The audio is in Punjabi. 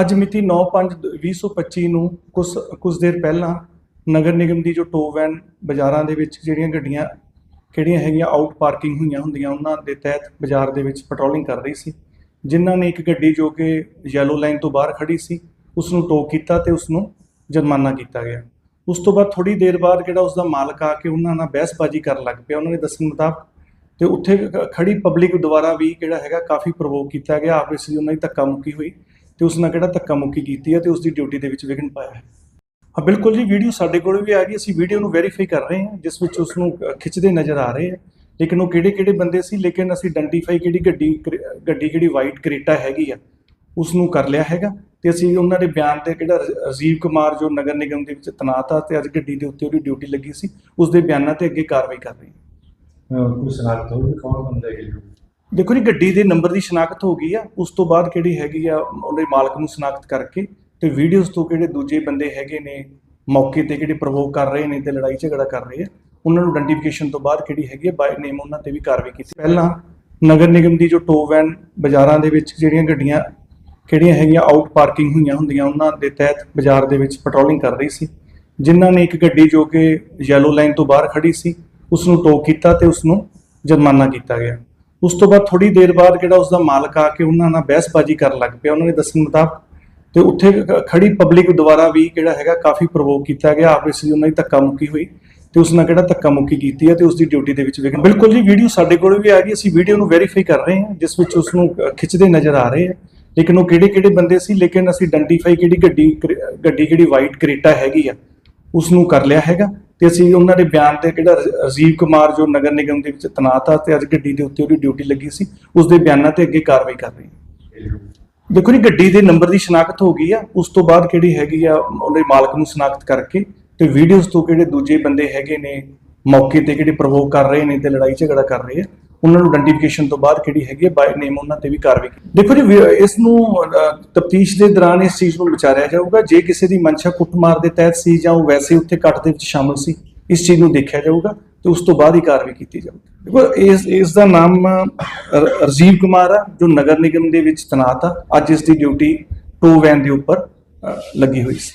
ਅੱਜ ਮਿਤੀ 9/5/2025 ਨੂੰ ਕੁਝ ਕੁਝ ਦੇਰ ਪਹਿਲਾਂ ਨਗਰ ਨਿਗਮ ਦੀ ਜੋ ਟੋ ਵੈਨ ਬਾਜ਼ਾਰਾਂ ਦੇ ਵਿੱਚ ਜਿਹੜੀਆਂ ਗੱਡੀਆਂ, ਕਿਹੜੀਆਂ ਹੈਗੀਆਂ ਆਊਟ ਪਾਰਕਿੰਗ ਹੋਈਆਂ ਹੁੰਦੀਆਂ, ਉਹਨਾਂ ਦੇ ਤਹਿਤ ਬਾਜ਼ਾਰ ਦੇ ਵਿੱਚ ਪੈਟਰੋਲਿੰਗ ਕਰ ਰਹੀ ਸੀ। ਜਿਨ੍ਹਾਂ ਨੇ ਇੱਕ ਗੱਡੀ ਜੋ ਕਿ ਯੈਲੋ ਲਾਈਨ ਤੋਂ ਬਾਹਰ ਖੜੀ ਸੀ ਉਸ ਨੂੰ ਟੋ ਕੀਤਾ ਤੇ ਉਸ ਨੂੰ ਜੁਰਮਾਨਾ ਕੀਤਾ ਗਿਆ। ਉਸ ਤੋਂ ਬਾਅਦ ਥੋੜੀ ਦੇਰ ਬਾਅਦ ਜਿਹੜਾ ਉਸ ਦਾ ਮਾਲਕ ਆ ਕੇ ਉਹਨਾਂ ਨਾਲ ਬਹਿਸਬਾਜ਼ੀ ਕਰਨ ਲੱਗ ਪਿਆ। ਉਹਨਾਂ ਨੇ ਦੱਸਣ ਮੁਤਾਬਕ ਤੇ ਉੱਥੇ ਖ- ਖੜੀ ਪਬਲਿਕ ਦੁਆਰਾ ਵੀ ਜਿਹੜਾ ਹੈਗਾ ਕਾਫੀ ਪ੍ਰਵੋਕ ਕੀਤਾ ਗਿਆ। ਆਪਸ ਵਿੱਚ ਉਹਨਾਂ ਦੀ ਧੱਕਾ ਮੁੱਕੀ ਹੋਈ। ਤੇ ਉਸ ਨਾਲ ਕਿਹੜਾ ਧੱਕਾ ਮੁੱਕੀ ਕੀਤੀ ਹੈ ਤੇ ਉਸ ਦੀ ਡਿਊਟੀ ਦੇ ਵਿੱਚ ਵਿਘਨ ਪਾਇਆ ਹੈ। ਹਾਂ, ਬਿਲਕੁਲ ਜੀ, ਵੀਡੀਓ ਸਾਡੇ ਕੋਲ ਵੀ ਆ ਗਈ ਅਸੀਂ ਵੀਡੀਓ ਨੂੰ ਵੈਰੀਫਾਈ ਕਰ ਰਹੇ ਹਾਂ, ਜਿਸ ਵਿੱਚ ਉਸ ਨੂੰ ਖਿੱਚਦੇ ਨਜ਼ਰ ਆ ਰਹੇ ਆ ਲੇਕਿਨ ਉਹ ਕਿਹੜੇ ਕਿਹੜੇ ਬੰਦੇ ਸੀ, ਲੇਕਿਨ ਅਸੀਂ ਆਇਡੈਂਟੀਫਾਈ ਕਿਹੜੀ ਗੱਡੀ, ਕਰੇ- ਗੱਡੀ ਕਿਹੜੀ ਵਾਈਟ ਕ੍ਰੇਟਾ ਹੈਗੀ ਆ ਉਸ ਨੂੰ ਕਰ ਲਿਆ ਹੈਗਾ। ਤੇ ਅਸੀਂ ਉਹਨਾਂ ਦੇ ਬਿਆਨ ਤੇ ਕਿਹੜਾ ਰ- ਰਾਜੀਵ ਕੁਮਾਰ ਜੋ ਨਗਰ ਨਿਗਮ ਦੇ ਵਿੱਚ ਤੈਨਾਤ ਆ ਤੇ ਅੱਜ ਗੱਡੀ ਦੇ ਉੱਤੇ ਉਹਦੀ ਡਿਊਟੀ ਲੱਗੀ ਸੀ ਉਸ ਦੇ ਬਿਆਨਾਂ ਤੇ ਅੱਗੇ ਕਾਰਵਾਈ ਕਰ ਰਹੇ ਹਾਂ। ਕੋਈ ਸ਼ਨਾਖਤ ਹੋਈ ਕੌਣ ਬੰਦਾ ਹੈ ਦੇਖੋ ਜੀ, ਗੱਡੀ ਦੇ ਨੰਬਰ ਦੀ ਸ਼ਨਾਖਤ ਹੋ ਗਈ ਆ, ਉਸ ਤੋਂ ਬਾਅਦ ਕਿਹੜੀ ਹੈਗੀ ਆ, ਉਹਦੇ ਮਾਲਕ ਨੂੰ ਸ਼ਨਾਖਤ ਕਰਕੇ ਤੇ ਵੀਡੀਓਜ਼ ਤੋਂ ਕਿਹੜੇ ਦੂਜੇ ਬੰਦੇ ਹੈਗੇ ਨੇ, ਮੌਕੇ ਤੇ ਕਿਹੜੇ ਪ੍ਰਵੋਕ ਕਰ ਰਹੇ ਨੇ ਤੇ ਲੜਾਈ ਝਗੜਾ ਕਰ ਰਹੇ ਆ, ਉਹਨਾਂ ਨੂੰ ਆਇਡੈਂਟੀਫਿਕੇਸ਼ਨ ਤੋਂ ਬਾਅਦ ਕਿਹੜੀ ਹੈਗੀ ਆ ਬਾਈ ਨੇਮ ਉਹਨਾਂ ਤੇ ਵੀ ਕਾਰਵਾਈ ਕੀਤੀ। ਪਹਿਲਾਂ ਨਗਰ ਨਿਗਮ ਦੀ ਜੋ ਟੋ ਵੈਨ ਬਾਜ਼ਾਰਾਂ ਦੇ ਵਿੱਚ ਜਿਹੜੀਆਂ ਗੱਡੀਆਂ, ਕਿਹੜੀਆਂ ਹੈਗੀਆਂ ਆਊਟ ਪਾਰਕਿੰਗ ਹੋਈਆਂ ਹੁੰਦੀਆਂ, ਉਹਨਾਂ ਦੇ ਤਹਿਤ ਬਾਜ਼ਾਰ ਦੇ ਵਿੱਚ ਪੈਟਰੋਲਿੰਗ ਕਰ ਰਹੀ ਸੀ। ਜਿਨ੍ਹਾਂ ਨੇ ਇੱਕ ਗੱਡੀ ਜੋ ਕਿ ਯੈਲੋ ਲਾਈਨ ਤੋਂ ਬਾਹਰ ਖੜੀ ਸੀ ਉਸ ਨੂੰ ਟੋ ਕੀਤਾ ਤੇ ਉਸ ਨੂੰ ਜੁਰਮਾਨਾ ਕੀਤਾ ਗਿਆ। ਉਸ ਤੋਂ ਬਾਅਦ ਥੋੜੀ ਦੇਰ ਬਾਅਦ ਜਿਹੜਾ ਉਸ ਦਾ ਮਾਲਕ ਆ ਕੇ ਉਹਨਾਂ ਨਾਲ ਬਹਿਸਬਾਜ਼ੀ ਕਰਨ ਲੱਗ ਪਿਆ, ਉਹਨਾਂ ਨੇ ਦੱਸਣ ਮੁਤਾਬਕ ਤੇ ਉੱਥੇ ਖ- ਖੜੀ ਪਬਲਿਕ ਦੁਆਰਾ ਵੀ ਜਿਹੜਾ ਹੈਗਾ ਕਾਫੀ ਪ੍ਰਵੋਕ ਕੀਤਾ ਗਿਆ, ਆਪਸ ਵਿੱਚ ਉਹਨਾਂ ਦੀ ਧੱਕਾ ਮੁੱਕੀ ਹੋਈ ਤੇ ਉਸ ਨਾਲ ਕਿਹੜਾ ਧੱਕਾ ਮੁੱਕੀ ਕੀਤੀ ਹੈ ਤੇ ਉਸ ਦੀ ਡਿਊਟੀ ਦੇ ਵਿੱਚ ਵਿਘਨ ਬਿਲਕੁਲ ਜੀ ਵੀਡੀਓ ਸਾਡੇ ਕੋਲ ਵੀ ਆ ਗਈ, ਅਸੀਂ ਵੀਡੀਓ ਨੂੰ ਵੈਰੀਫਾਈ ਕਰ ਰਹੇ ਹਾਂ, ਜਿਸ ਵਿੱਚ ਉਸ ਨੂੰ ਖਿੱਚਦੇ ਨਜ਼ਰ ਆ ਰਹੇ ਆ ਲੇਕਿਨ ਉਹ ਕਿਹੜੇ ਕਿਹੜੇ ਬੰਦੇ ਸੀ, ਲੇਕਿਨ ਅਸੀਂ ਆਇਡੈਂਟੀਫਾਈ ਕਿਹੜੀ ਗੱਡੀ, ਕਰੇ- ਗੱਡੀ ਕਿਹੜੀ ਵਾਈਟ ਕ੍ਰੇਟਾ ਹੈਗੀ ਆ ਉਸ ਨੂੰ ਕਰ ਲਿਆ ਹੈਗਾ। ਤੇ ਅਸੀਂ ਉਹਨਾਂ ਦੇ ਬਿਆਨ ਤੇ ਕਿਹੜਾ ਰ- ਰਾਜੀਵ ਕੁਮਾਰ ਜੋ ਨਗਰ ਨਿਗਮ ਦੇ ਵਿੱਚ ਤੈਨਾਤ ਆ ਤੇ ਅੱਜ ਗੱਡੀ ਦੇ ਉੱਤੇ ਉਹਦੀ ਡਿਊਟੀ ਲੱਗੀ ਸੀ, ਉਸ ਦੇ ਬਿਆਨਾਂ ਤੇ ਅੱਗੇ ਕਾਰਵਾਈ ਕਰ ਰਹੇ ਹਾਂ। ਦੇਖੋ ਜੀ, ਗੱਡੀ ਦੇ ਨੰਬਰ ਦੀ ਸ਼ਨਾਖਤ ਹੋ ਗਈ ਆ, ਉਸ ਤੋਂ ਬਾਅਦ ਕਿਹੜੀ ਹੈਗੀ ਆ, ਉਹਦੇ ਮਾਲਕ ਨੂੰ ਸ਼ਨਾਖਤ ਕਰਕੇ ਤੇ ਵੀਡੀਓਜ਼ ਤੋਂ ਕਿਹੜੇ ਦੂਜੇ ਬੰਦੇ ਹੈਗੇ ਨੇ, ਮੌਕੇ ਤੇ ਕਿਹੜੇ ਪ੍ਰਵੋਕ ਕਰ ਰਹੇ ਨੇ ਤੇ ਲੜਾਈ ਝਗੜਾ ਕਰ ਰਹੇ ਆ ਉਹਨਾਂ ਨੂੰ ਆਇਡੈਂਟੀਫਿਕੇਸ਼ਨ ਤੋਂ ਬਾਅਦ ਕਿਹੜੀ ਹੈਗੀ ਬਾਈ ਨੇਮ ਉਹਨਾਂ ਤੇ ਵੀ ਕਾਰਵਾਈ ਦੇਖੋ ਜੀ ਇਸ ਨੂੰ ਤਫਤੀਸ਼ ਦੇ ਦੌਰਾਨ ਇਸ ਚੀਜ਼ ਨੂੰ ਵਿਚਾਰਿਆ ਜਾਊਗਾ। ਜੇ ਕਿਸੇ ਦੀ ਮਨਸ਼ਾ ਕੁੱਟਮਾਰ ਦੇ ਤਹਿਤ ਸੀ ਜਾਂ ਉਹ ਵੈਸੇ ਉੱਥੇ ਕੱਟ ਦੇ ਵਿੱਚ ਸ਼ਾਮਲ ਸੀ, ਇਸ ਚੀਜ਼ ਨੂੰ ਦੇਖਿਆ ਜਾਊਗਾ ਤੇ ਉਸ ਤੋਂ ਬਾਅਦ ਹੀ ਕਾਰਵਾਈ ਕੀਤੀ ਜਾਊਗੀ। ਦੇਖੋ, ਇਸ ਇਸ ਦਾ ਨਾਮ ਰ- ਰਾਜੀਵ ਕੁਮਾਰ ਆ, ਜੋ ਨਗਰ ਨਿਗਮ ਦੇ ਵਿੱਚ ਤੈਨਾਤ ਆ, ਅੱਜ ਇਸ ਦੀ ਡਿਊਟੀ ਟੋ ਵੈਨ ਦੇ ਉੱਪਰ ਲੱਗੀ ਹੋਈ ਸੀ।